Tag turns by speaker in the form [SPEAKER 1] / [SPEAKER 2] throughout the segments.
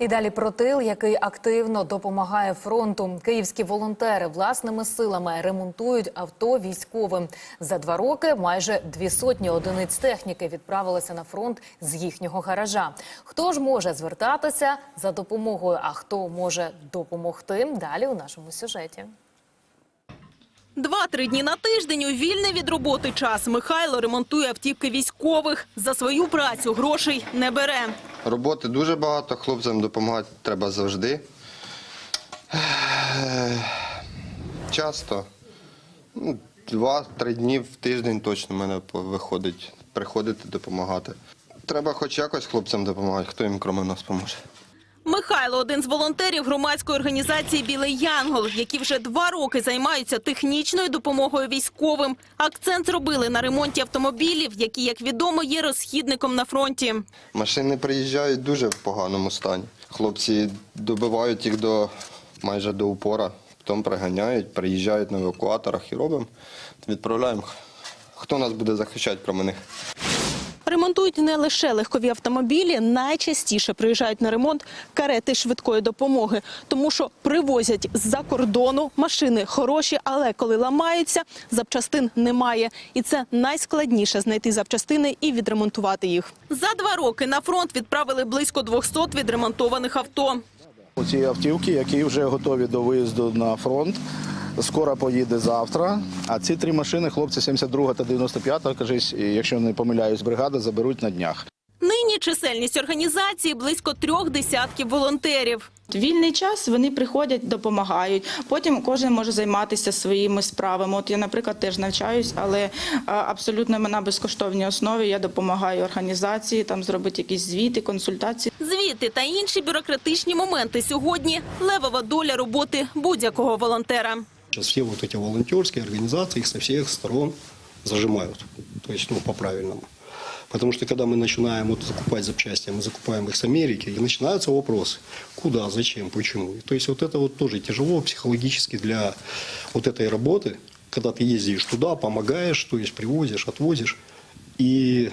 [SPEAKER 1] І далі про тил, який активно допомагає фронту. Київські волонтери власними силами ремонтують авто військовим. За два роки майже дві сотні одиниць техніки відправилися на фронт з їхнього гаража. Хто ж може звертатися за допомогою, а хто може допомогти? Далі у нашому сюжеті.
[SPEAKER 2] Два-три дні на тиждень у вільний від роботи час Михайло ремонтує автівки військових. За свою працю грошей не бере.
[SPEAKER 3] Роботи дуже багато, хлопцям допомагати треба завжди. Часто. Ну, Два-три дні в тиждень точно мене виходить приходити допомагати. Треба хоч якось хлопцям допомагати, хто їм крім нас поможе.
[SPEAKER 2] Михайло один з волонтерів громадської організації Білий Янгол, які вже два роки займаються технічною допомогою військовим. Акцент зробили на ремонті автомобілів, які, як відомо, є розхідником на фронті.
[SPEAKER 3] Машини приїжджають дуже в поганому стані. Хлопці добивають їх до майже до упора, потім приганяють, приїжджають на евакуаторах і робимо. Відправляємо. Хто нас буде захищати, крім них?
[SPEAKER 2] Ремонтують не лише легкові автомобілі, найчастіше приїжджають на ремонт карети швидкої допомоги, тому що привозять з-за кордону машини хороші, але коли ламаються, запчастин немає. І це найскладніше знайти запчастини і відремонтувати їх. За два роки на фронт відправили близько 200 відремонтованих авто.
[SPEAKER 4] Ці автівки, які вже готові до виїзду на фронт. Скоро поїде завтра. А ці три машини, хлопці 72 та 95, кажись, якщо не помиляюсь, бригада заберуть на днях.
[SPEAKER 2] Нині чисельність організації близько трьох десятків волонтерів.
[SPEAKER 5] Вільний час вони приходять, допомагають. Потім кожен може займатися своїми справами. От я, наприклад, теж навчаюсь, але абсолютно на безкоштовній основі я допомагаю організації там зробити якісь звіти, консультації.
[SPEAKER 2] Звіти та інші бюрократичні моменти сьогодні левова доля роботи будь-якого волонтера.
[SPEAKER 6] Сейчас все вот эти волонтерские организации их со всех сторон зажимают, то есть ну, по-правильному. Потому что когда мы начинаем вот закупать запчасти, мы закупаем их с Америки, и начинаются вопросы, куда, зачем, почему. То есть вот это вот тоже тяжело психологически для вот этой работы, когда ты ездишь туда, помогаешь, то есть привозишь, отвозишь, и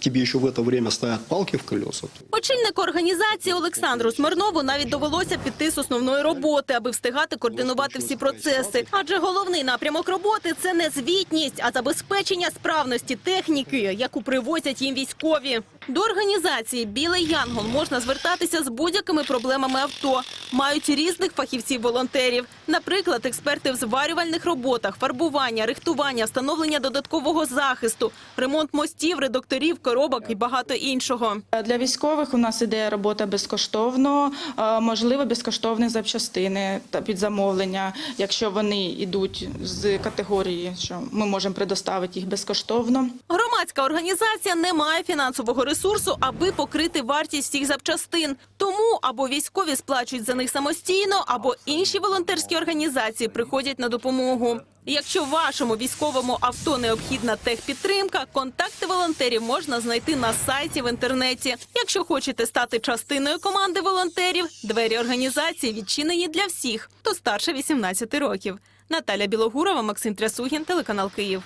[SPEAKER 6] тебе ще в это время ставят палки в колеса.
[SPEAKER 2] Очільнику організації Олександру Смирнову навіть довелося піти з основної роботи, аби встигати координувати всі процеси. Адже головний напрямок роботи це не звітність, а забезпечення справності техніки, яку привозять їм військові. До організації Білий Янгол можна звертатися з будь-якими проблемами авто. Мають різних фахівців-волонтерів. Наприклад, експерти в зварювальних роботах, фарбування, рихтування, встановлення додаткового захисту, ремонт мостів, редукторів, коробок і багато іншого.
[SPEAKER 5] Для військових у нас іде робота безкоштовно, можливо, безкоштовні запчастини та під замовлення, якщо вони йдуть з категорії, що ми можемо предоставити їх безкоштовно.
[SPEAKER 2] Громадська організація не має фінансового ресурсу, аби покрити вартість всіх запчастин. Тому або військові сплачують за них самостійно, або інші волонтерські організації приходять на допомогу. Якщо вашому військовому авто необхідна техпідтримка, контакти волонтерів можна знайти на сайті в інтернеті. Якщо хочете стати частиною команди волонтерів, двері організації відчинені для всіх, хто старше 18 років. Наталя Білогурова, Максим Трясугін, телеканал Київ.